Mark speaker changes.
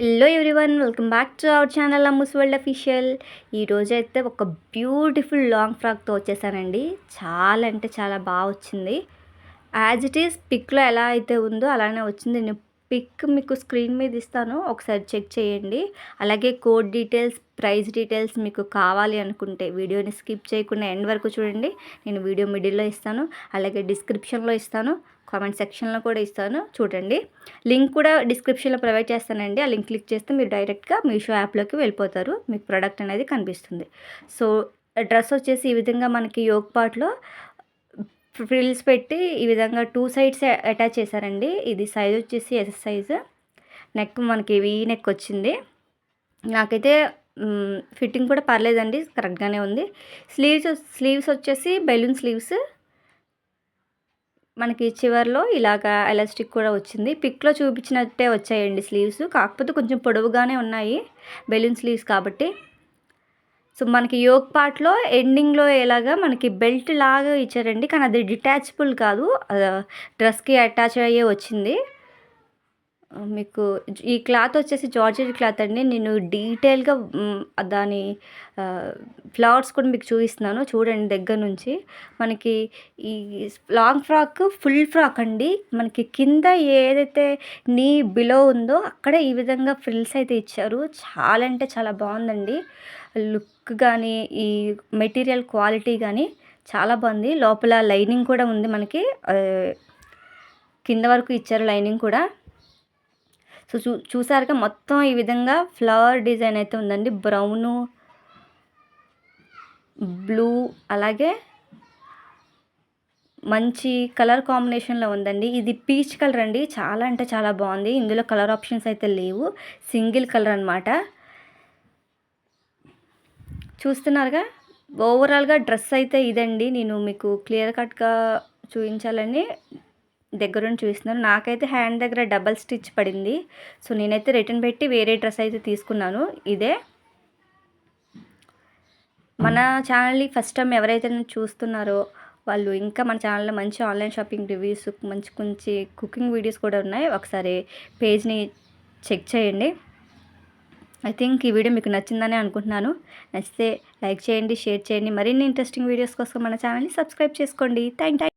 Speaker 1: Hello everyone welcome back to our channel Ammu's world official ఈరోజు అయితే ఒక beautiful long ఫ్రాక్తో వచ్చేసానండి. చాలా అంటే చాలా బాగా వచ్చింది. యాజ్ ఇట్ ఈస్ పిక్లో ఎలా అయితే ఉందో అలానే వచ్చింది. నేను పిక్ మీకు స్క్రీన్ మీద ఇస్తాను ఒకసారి చెక్ చేయండి. అలాగే కోడ్ డీటెయిల్స్ ప్రైస్ డీటెయిల్స్ మీకు కావాలి అనుకుంటే వీడియోని స్కిప్ చేయకుండా ఎండ్ వరకు చూడండి. నేను వీడియో మిడిల్లో ఇస్తాను అలాగే డిస్క్రిప్షన్లో ఇస్తాను కామెంట్ సెక్షన్లో కూడా ఇస్తాను చూడండి. లింక్ కూడా డిస్క్రిప్షన్లో ప్రొవైడ్ చేస్తానండి. ఆ లింక్ క్లిక్ చేస్తే మీరు డైరెక్ట్గా మీషో యాప్లోకి వెళ్ళిపోతారు. మీకు ప్రోడక్ట్ అనేది కనిపిస్తుంది. సో డ్రెస్ వచ్చేసి ఈ విధంగా మనకి యోగ్ పార్ట్లో ఫ్రిల్స్ పెట్టి ఈ విధంగా టూ సైడ్స్ అటాచ్ చేశారండి. ఇది సైజ్ వచ్చేసి ఎస్ సైజ్ నెక్ మనకి వీ నెక్ వచ్చింది. నాకైతే ఫిట్టింగ్ కూడా పర్లేదండి. కరెక్ట్గానే ఉంది. స్లీవ్స్ స్లీవ్స్ వచ్చేసి బెలూన్ స్లీవ్స్ మనకి చివరిలో ఇలాగా ఎలాస్టిక్ కూడా వచ్చింది. పిక్లో చూపించినట్టే వచ్చాయండి స్లీవ్స్ కాకపోతే కొంచెం పొడవుగానే ఉన్నాయి బెలూన్ స్లీవ్స్ కాబట్టి. సో మనకి యోగ్ పార్ట్లో ఎండింగ్లో ఎలాగా మనకి బెల్ట్ లాగా ఇచ్చారండి. కానీ అది డిటాచబుల్ కాదు. డ్రెస్కి అటాచ్ అయ్యే వచ్చింది. మీకు ఈ క్లాత్ వచ్చేసి జార్జెట్ క్లాత్ అండి. నేను డీటెయిల్గా దాని ఫ్లవర్స్ కూడా మీకు చూపిస్తున్నాను. చూడండి దగ్గర నుంచి. మనకి ఈ లాంగ్ ఫ్రాక్ ఫుల్ ఫ్రాక్ అండి. మనకి కింద ఏదైతే నీ బిలో ఉందో అక్కడ ఈ విధంగా ఫ్రిల్స్ అయితే ఇచ్చారు. చాలా అంటే చాలా బాగుందండి. లుక్ కానీ ఈ మెటీరియల్ క్వాలిటీ కానీ చాలా బాగుంది లోపల లైనింగ్ కూడా ఉంది మనకి. కింద వరకు ఇచ్చారు లైనింగ్ కూడా. సో చూ చూసారుగా మొత్తం ఈ విధంగా ఫ్లవర్ డిజైన్ అయితే ఉందండి. బ్రౌను బ్లూ అలాగే మంచి కలర్ కాంబినేషన్లో ఉందండి. ఇది పీచ్ కలర్ అండి. చాలా అంటే చాలా బాగుంది ఇందులో కలర్ ఆప్షన్స్ అయితే లేవు. సింగిల్ కలర్ అనమాట చూస్తున్నారుగా? ఓవరాల్గా డ్రెస్ అయితే ఇదండి. నేను మీకు క్లియర్ కట్గా చూపించాలని దగ్గరుండి చూస్తున్నాను నాకైతే హ్యాండ్ దగ్గర డబల్ స్టిచ్ పడింది. సో నేనైతే రిటర్న్ పెట్టి వేరే డ్రెస్ అయితే తీసుకున్నాను. ఇదే. మన ఛానల్ని ఫస్ట్ టైం ఎవరైతే చూస్తున్నారో వాళ్ళు ఇంకా మన ఛానల్లో మంచి ఆన్లైన్ షాపింగ్ రివ్యూస్ మంచి మంచి కుకింగ్ వీడియోస్ కూడా ఉన్నాయి. ఒకసారి పేజ్ని చెక్ చేయండి. ఐ థింక్ ఈ వీడియో మీకు నచ్చిందని అనుకుంటున్నాను. నచ్చితే లైక్ చేయండి షేర్ చేయండి. మరిన్ని ఇంట్రెస్టింగ్ వీడియోస్ కోసం మన ఛానల్ని సబ్స్క్రైబ్ చేసుకోండి. థ్యాంక్